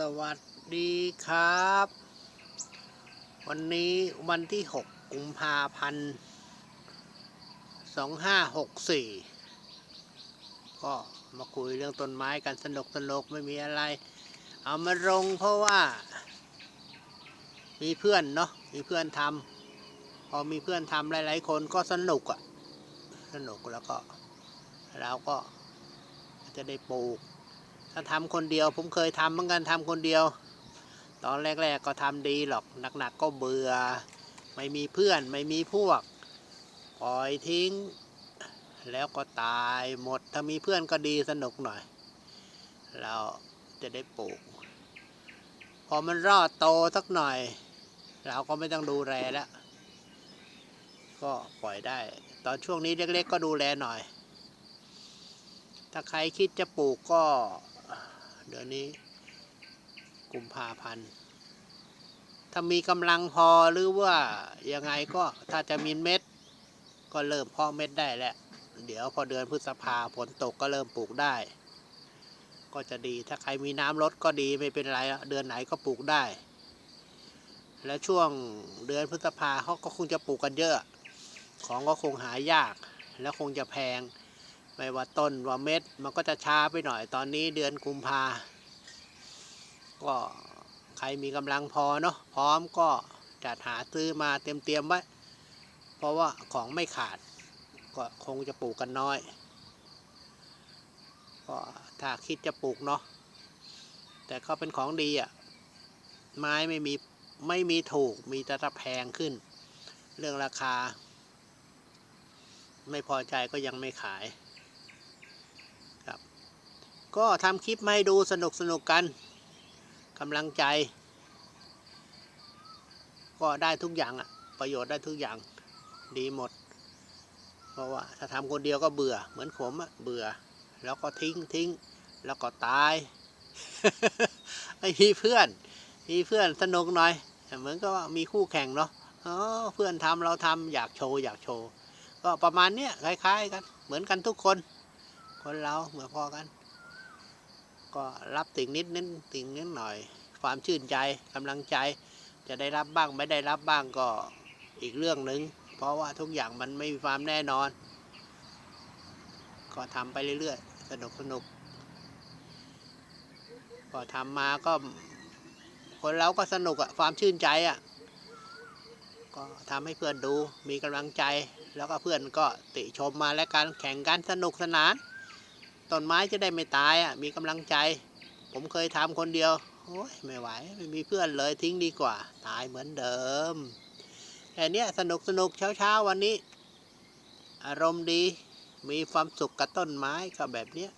สวัสดีครับ วันนี้วันที่ 6 กุมภาพันธ์ 2564 ก็มาคุยเรื่องต้นไม้กันสนุกสนุกไม่มีอะไร เอามาลงเพราะว่า มีเพื่อนเนาะมีเพื่อนทำพอมีเพื่อนทำหลาย ๆ คนก็สนุกอะสนุกแล้วก็เราก็จะได้ปลูก ถ้าทำคนเดียว ผมเคยทำเหมือนกันทำคนเดียว ตอนแรก ๆ ก็ทำดีหรอกหนักๆก็เบื่อ ไม่มีเพื่อนไม่มีพวกปล่อยทิ้ง แล้วก็ตายหมดถ้ามีเพื่อนก็ดีสนุกหน่อย เราจะได้ปลูก พอมันรอดโตสักหน่อย เราก็ไม่ต้องดูแลแล้วก็ปล่อยได้ ตอนช่วงนี้เล็กๆก็ดูแลหน่อย ถ้าใครคิดจะปลูกก็ เดือนนี้กุมภาพันธ์ถ้ามีกำลังพอหรือว่ายังไงก็ถ้าจะมีเม็ด ก็เริ่มเพาะเม็ดได้แหล้วเดี๋ยวพอเดือนพฤษภาฝนตกก็เริ่มปลูกได้ ก็จะดีถ้าใครมีน้ำลดก็ดีไม่เป็นไรเดือนไหนก็ปลูกได้ และช่วงเดือนพฤษภาเขาก็คงจะปลูกกันเยอะ ของก็คงหายาก แล้วคงจะแพง ไม่ว่าต้นว่าเม็ดมันก็จะช้าไปหน่อยตอนนี้เดือนกุมภาก็ใครมีกำลังพอเนาะพร้อมก็จัดหาซื้อมาเตรียมๆไว้ เพราะว่าของไม่ขาด ก็คงจะปลูกกันน้อย ก็ถ้าคิดจะปลูกเนาะแต่ก็เป็นของดีอะ่ะไม้ไม่มีไม่มีถูกมีแต่แพงขึ้น เรื่องราคา ไม่พอใจก็ยังไม่ขาย ก็ทำคลิปมาให้ดูสนุกสนุกกันกำลังใจ ก็ได้ทุกอย่างอะประโยชน์ได้ทุกอย่างดีหมด เพราะว่าถ้าทำคนเดียวก็เบื่อ เหมือนผมอะเบื่อ แล้วก็ทิ้งทิ้ง แล้วก็ตายไม่มีเพื่อน มีเพื่อนสนุกหน่อยเหมือนก็มีคู่แข่งเนาะอ๋อเพื่อนทำเราทำอยากโชว์อยากโชว์ ก็ประมาณเนี้ยคล้าย ๆ กัน เหมือนกันทุกคน คนเราเหมือนพอกัน ก็รับสิ่งนิดนิดสิ่งนิดหน่อย ความชื่นใจกำลังใจ จะได้รับบ้างไม่ได้รับบ้างก็อีกเรื่องหนึ่งเพราะว่าทุกอย่างมันไม่มีความแน่นอน ก็ทำไปเรื่อยๆ สนุกสนุกก็ทำมาก็คนเราก็สนุกอะความชื่นใจอะก็ทำให้เพื่อนดูมีกำลังใจ แล้วก็เพื่อนก็ติชมมาและการแข่งกันสนุกสนาน ต้นไม้จะได้ไม่ตายอะมีกำลังใจ ผมเคยทำคนเดียวโอ้ยไม่ไหวไม่มีเพื่อนเลยทิ้งดีกว่า ตายเหมือนเดิมแต่เนี้ยสนุกสนุกเช้าเช้าวันนี้ อารมณ์ดีมีความสุขกับต้นไม้ก็แบบเนี้ย